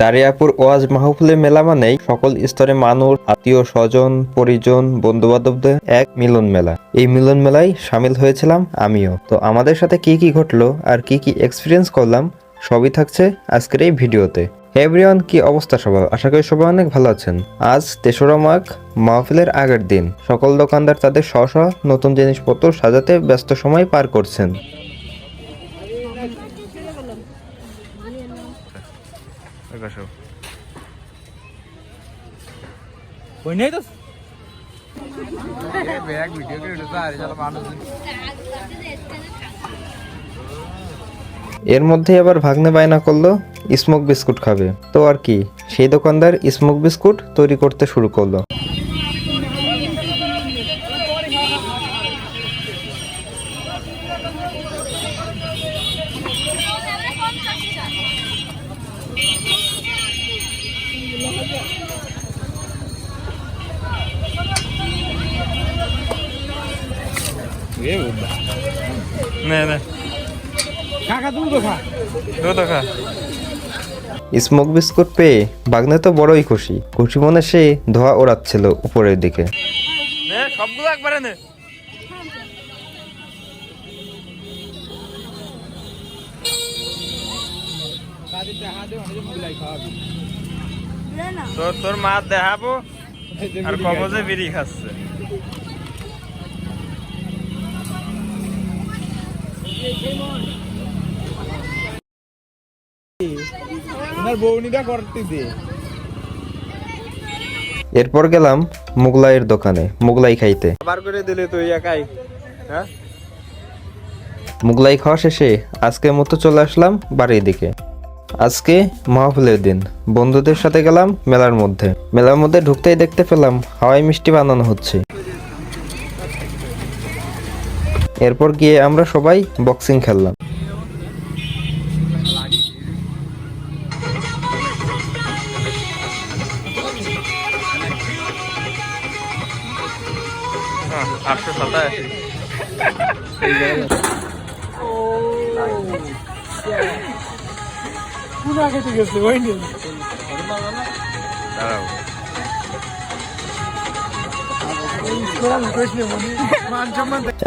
দারিয়াপুর ওয়াজ মাহফিলে মেলা মানেই সকল স্তরে মানুষ, আত্মীয় স্বজন, পরিজন বন্ধু বান্ধবদের এক মিলন মেলা। এই মিলন মেলায় সামিল হয়েছিলাম আমিও। তো আমাদের সাথে কি কি ঘটলো আর কি কি এক্সপিরিয়েন্স করলাম, সবই থাকছে আজকের এই ভিডিওতে। এভরিওয়ান কি অবস্থা সবার? আশা করি সবাই অনেক ভালো আছেন। আজ তেসরা মাঘ, মাহফিলের আগের দিন। সকল দোকানদার তাদের স্ব নতুন জিনিসপত্র সাজাতে ব্যস্ত সময় পার করছেন। এর মধ্যে আবার ভাগ্নে বায়না করল স্মোক বিস্কুট খাবে। তো আর কি সেই দোকানদার স্মোক বিস্কুট তৈরি করতে শুরু করল। স্মোক বিস্কুট পেয়ে বাগনে তো বড়ই খুশি। খুশি মনে সে ধোয়া ওড়াচ্ছিল উপরের দিকে। সবগুলো একবারে নে। তোর তোর মা দেখাবো আর কবজে বিড়ি খাচ্ছে। ওনার বৌনিটা করতেছে। এরপর গেলাম মুগলাইয়ের দোকানে মুগলাই খাইতে। বার করে দিলে তুই একাই হ্যাঁ? মুগলাই খাওয়া শেষে আজকের মতো চলে আসলাম বাড়ির দিকে। আজকে মাহফিলের দিন বন্ধুদের সাথে গেলাম মেলার মধ্যে। মেলার মধ্যে ঢুকতেই দেখতে পেলাম হাওয়াই মিষ্টি বানানো হচ্ছে। এরপর গিয়ে আমরা সবাই বক্সিং খেললাম। আটশো সাতাশি পুরো আগে থেকে গেছে ওই নিয়ে দাঁড়াও।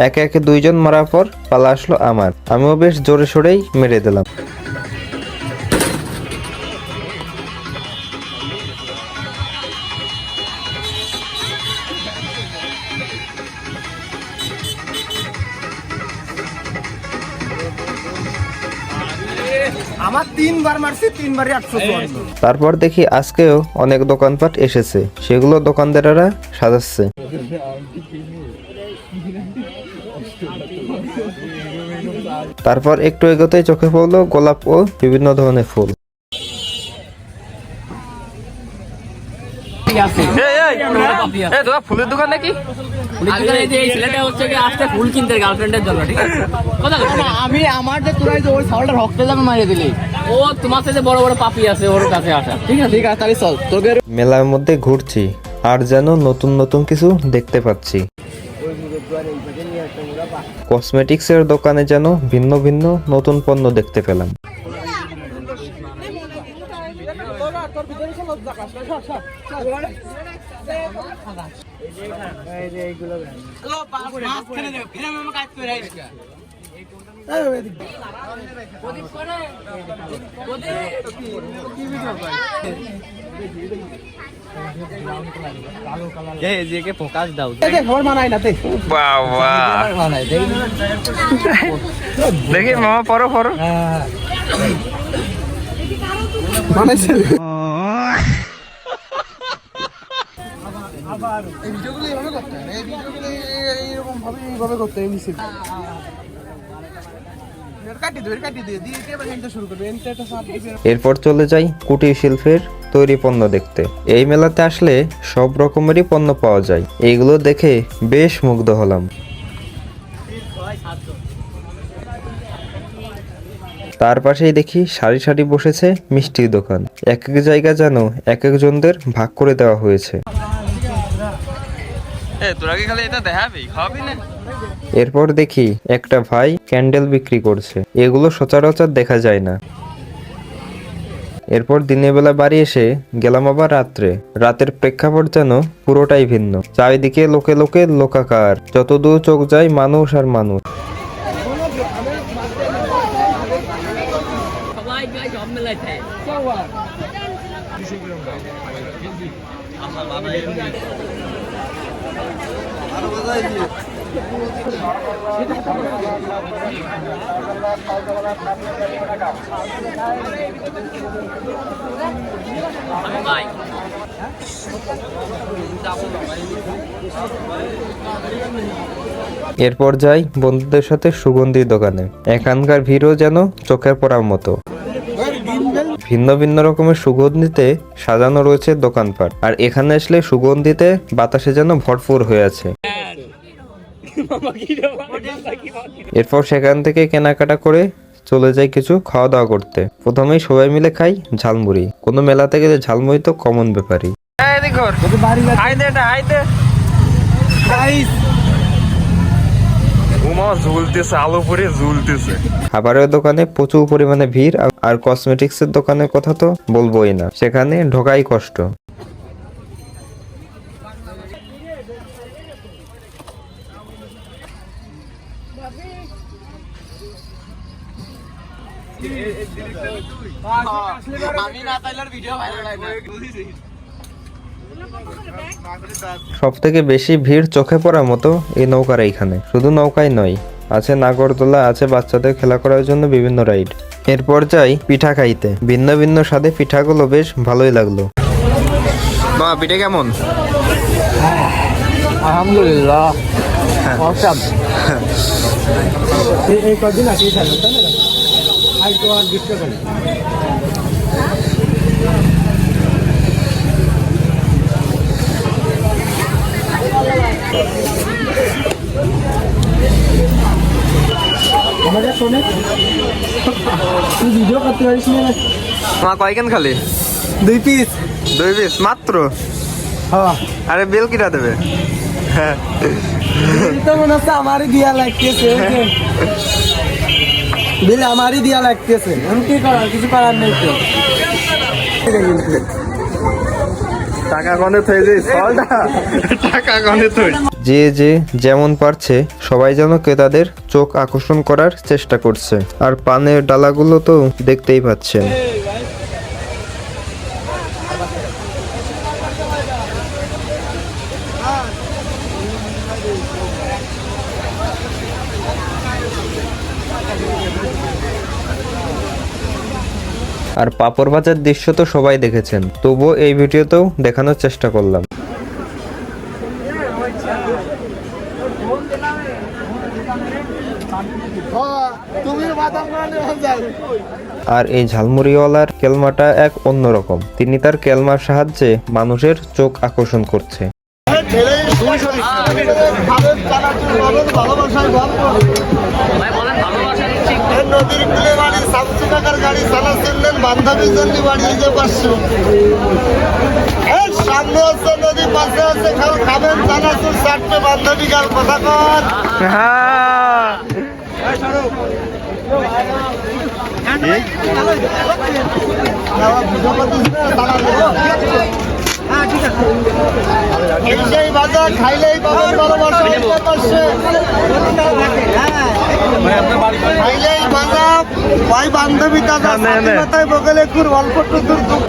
একে একে দুইজন মারার পর পালা আসলো আমার। আমিও বেশ জোরে সোরেই মেরে দিলাম। আমার তিনবার মারছি, তিনবারই তারপর দেখি আজকেও অনেক দোকানপাট এসেছে। সেগুলো দোকানদারেরা সাজাচ্ছে। তারপর একটু এগোতেই চোখে পড়ল গোলাপ ও বিভিন্ন ধরনের ফুল এই এই এই তোরা ফুলের দোকান নাকি আজকাল এই যে এই ছেলেটা হচ্ছে কি আসতে ফুল কিনতে গার্লফ্রেন্ডের জন্য ঠিক আছে? কথা বলছি। আমি আমার যে তোরা যে সাউলটা রক্তে যাবে মারিয়ে দিলি। ও তোমার সাথে বড় বড় পাপি আছে ওর কাছে আসা। ঠিক আছে ঠিক আছে তাহলে চল তোকে মেলার মধ্যে ঘুরছি আর যেন নতুন নতুন কিছু দেখতে পাচ্ছি। কসমেটিক্সের দোকানে যেন ভিন্ন ভিন্ন নতুন পণ্য দেখতে পেলাম। ফোকাস দাও মানাই না দেখি মামা পরো পরো। এরপর চলে যাই কুটির শিল্পের তৈরি পণ্য দেখতে। এই মেলাতে আসলে সব রকমেরই পণ্য পাওয়া যায়। এইগুলো দেখে বেশ মুগ্ধ হলাম। তার পাশেই দেখি সারি সারি বসেছে মিষ্টির দোকান। এক এক জায়গা যেন এক একজনদের ভাগ করে দেওয়া হয়েছে। এরপর দেখি একটা ভাই ক্যান্ডেল বিক্রি করছে। এগুলো সচরাচর দেখা যায় না। এরপর দিনের বেলা বাড়ি এসে গেলাম আবার রাত্রে। রাতের প্রেক্ষাপট যেন পুরোটাই ভিন্ন। চারিদিকে লোকে লোকে লোকাকার। যত দূর চোখ যায় মানুষ আর মানুষ। সবাই প্রায় সব মেলায় থাকে ভাই এরপর যাই বন্ধুদের সাথে সুগন্ধির দোকানে। এখানকার ভিড়ও যেন চোখের পড়ার মতো। ভিন্ন ভিন্ন রকমের সুগন্ধিতে সাজানো রয়েছে দোকানপাট। আর এখানে আসলে সুগন্ধিতে বাতাসে যেন ভরপুর হয়ে আছে। এরপর সেখান থেকে কেনাকাটা করে চলে যাই কিছু খাওয়া দাওয়া করতে। প্রথমেই সবাই মিলে খাই ঝালমুড়ি। কোনো মেলাতে গেলে ঝালমুড়ি তো কমন ব্যাপারই। এই দেখো হাই দে এটা হাই দে। উমা ঝুলতেছে আলো পরে ঝুলতেছে। খাবারের দোকানে প্রচুর পরিমাণে ভিড় আর- আর কসমেটিক্সের দোকানের কথা তো বলবোই না। সেখানে ঢোকাই কষ্ট। সব থেকে বেশি ভিড় চোখে পড়ার মতো এই নৌকার এইখানে। শুধু নৌকাই নয় আছে নাগরদোলা আছে বাচ্চাদের খেলা করার জন্য বিভিন্ন রাইড। এরপর যাই পিঠা খাইতে। ভিন্ন ভিন্ন স্বাদে পিঠাগুলো বেশ ভালোই লাগল। মা পিঠে কেমন? আলহামদুলিল্লাহ। এই কদিন আছে তাই না আজ তো আর গ্রীষ্মকালে আমাদের শোনে তুই ভিডিও করতে পারিস না মা কয়খান খালি? দুই পিস দুই পিস মাত্র? হ্যাঁ। আরে বেল কিটা দেবে? তো মনে হচ্ছে আমারই দিয়া লাগতেছে বিল আমারই দিয়া লাগতেছে। আমি কি করার? কিছু করার নেই তো। টাকা গনে থই যে ফলটা। টাকা গনে থই। যে যে যেমন পারছে সবাই যেন ক্রেতাদের চোখ আকর্ষণ করার চেষ্টা করছে। আর পানের ডালাগুলো তো দেখতেই পাচ্ছেন। আর পাপড় ভাজার দৃশ্য তো সবাই দেখেছেন। তবুও এই ভিডিওতেও দেখানোর চেষ্টা করলাম। আর এই ঝালমুড়িওয়ালার কেলমাটা এক অন্যরকম তিনি তার কেলমার সাহায্যে মানুষের চোখ আকর্ষণ করছে। নদীর কুলে বাড়ি শামসু কাকার গাড়ি চালাচ্ছিলেন বান্ধবীর জন্য বাড়ি পারছ এই সামনে আছে নদী পাশে আছে খাল খাবেন চানাচুর চারটে বান্ধবী গাল কথা কর। এই? সেই বাজার খাইলেই পাবেন ভালোবাসা খাইলেই বাজার। ভাই বান্ধবী দাদা মাথায় বগলে কুর অল্প দূর দূর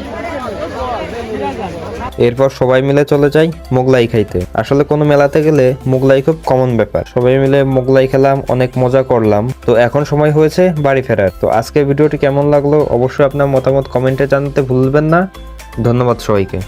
এরপর সবাই মিলে চলে যাই মোগলাই খাইতে। আসলে কোনো মেলাতে গেলে মোগলাই খুব কমন ব্যাপার। সবাই মিলে মোগলাই খেলাম অনেক মজা করলাম। তো এখন সময় হয়েছে বাড়ি ফেরার। তো আজকে ভিডিওটি কেমন লাগল অবশ্যই আপনার মতামত কমেন্টে জানাতে ভুলবেন না। ধন্যবাদ সবাইকে।